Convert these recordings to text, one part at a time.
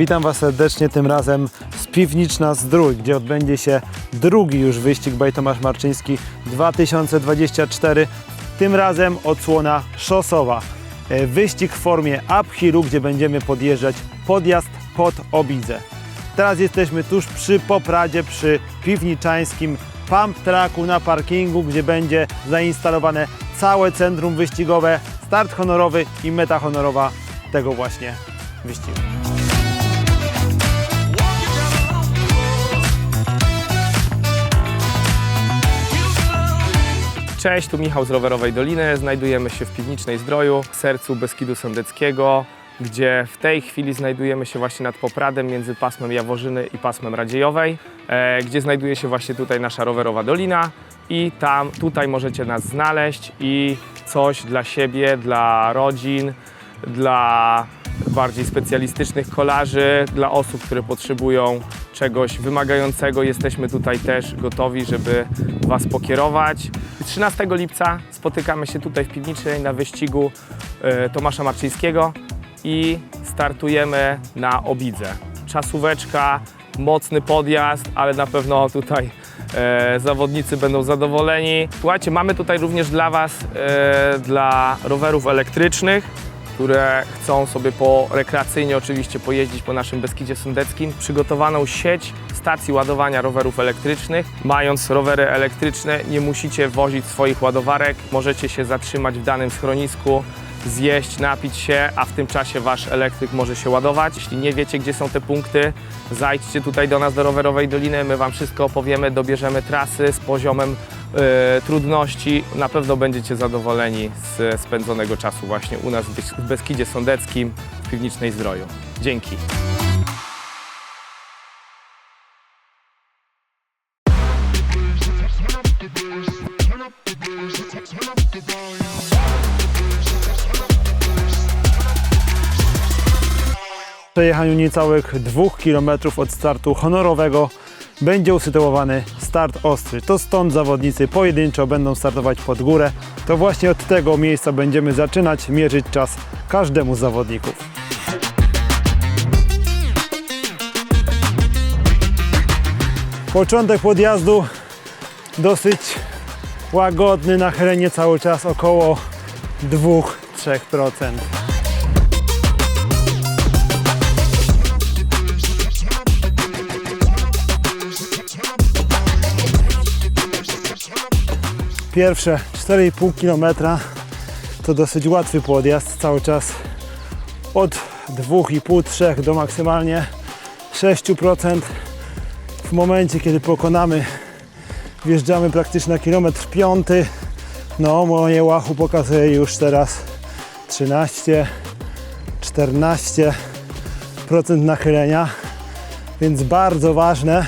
Witam Was serdecznie tym razem z Piwniczna Zdrój, gdzie odbędzie się drugi już wyścig Baj Tomasz Marczyński 2024. Tym razem odsłona szosowa. E, Wyścig w formie uphillu, gdzie będziemy podjeżdżać podjazd pod Obidzę. Teraz jesteśmy tuż przy Popradzie, przy piwniczańskim pump tracku na parkingu, gdzie będzie zainstalowane całe centrum wyścigowe, start honorowy i meta honorowa tego właśnie wyścigu. Cześć, tu Michał z Rowerowej Doliny. Znajdujemy się w Piwnicznej Zdroju, w sercu Beskidu Sądeckiego, gdzie w tej chwili znajdujemy się właśnie nad Popradem między pasmem Jaworzyny i pasmem Radziejowej, e, gdzie znajduje się właśnie tutaj nasza Rowerowa Dolina i tam, tutaj możecie nas znaleźć i coś dla siebie, dla rodzin, dla bardziej specjalistycznych kolarzy, dla osób, które potrzebują czegoś wymagającego. Jesteśmy tutaj też gotowi, żeby Was pokierować. 13 lipca spotykamy się tutaj w Piwnicznej na wyścigu e, Tomasza Marczyńskiego i startujemy na Obidze. Czasóweczka, mocny podjazd, ale na pewno tutaj e, zawodnicy będą zadowoleni. Słuchajcie, mamy tutaj również dla Was, e, dla rowerów elektrycznych, które chcą sobie po rekreacyjnie oczywiście pojeździć po naszym Beskidzie Sądeckim, przygotowaną sieć stacji ładowania rowerów elektrycznych. Mając rowery elektryczne nie musicie wozić swoich ładowarek, możecie się zatrzymać w danym schronisku, zjeść, napić się, a w tym czasie wasz elektryk może się ładować. Jeśli nie wiecie, gdzie są te punkty, zajdźcie tutaj do nas do Rowerowej Doliny, my wam wszystko opowiemy, dobierzemy trasy z poziomem trudności. Na pewno będziecie zadowoleni z spędzonego czasu właśnie u nas w Bes- w Beskidzie Sądeckim w Piwnicznej Zdroju. Dzięki. Przejechaniu niecałych 2 km od startu honorowego będzie usytuowany start ostry. To stąd zawodnicy pojedynczo będą startować pod górę. To właśnie od tego miejsca będziemy zaczynać mierzyć czas każdemu z zawodników. Początek podjazdu dosyć łagodny, nachylenie cały czas około 2-3%. Pierwsze 4,5 km to dosyć łatwy podjazd, cały czas. Od 2,5-3 do maksymalnie 6%. W momencie, kiedy pokonamy, wjeżdżamy praktycznie na kilometr piąty, no moje łachu pokazuje już teraz 13, 14% nachylenia, więc bardzo ważne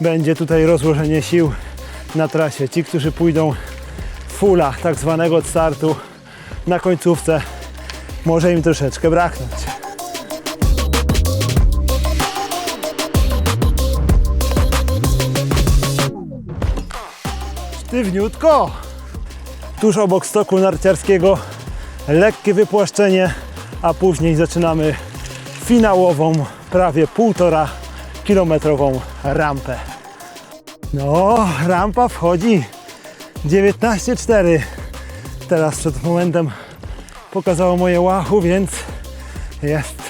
będzie tutaj rozłożenie sił na trasie. Ci, którzy pójdą fulla tak zwanego od startu na końcówce, może im troszeczkę braknąć. Sztywniutko! Tuż obok stoku narciarskiego lekkie wypłaszczenie, a później zaczynamy finałową, prawie półtora kilometrową rampę. No, rampa wchodzi 19,4. Teraz przed momentem pokazało moje łachu, więc jest,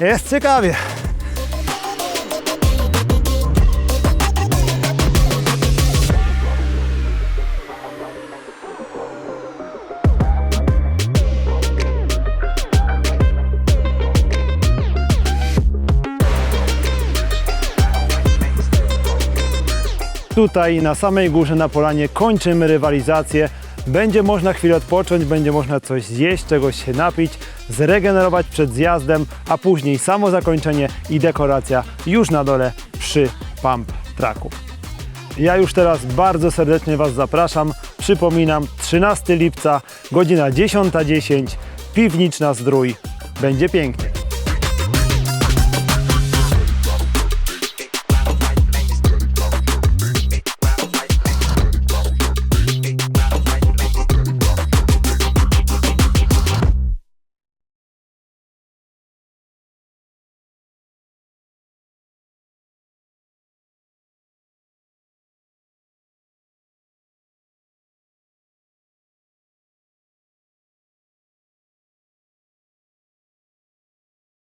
jest ciekawie. Tutaj na samej górze na polanie kończymy rywalizację. Będzie można chwilę odpocząć, będzie można coś zjeść, czegoś się napić, zregenerować przed zjazdem, a później samo zakończenie i dekoracja już na dole przy pump tracku. Ja już teraz bardzo serdecznie Was zapraszam. Przypominam, 13 lipca, godzina 10.10, Piwniczna Zdrój. Będzie pięknie.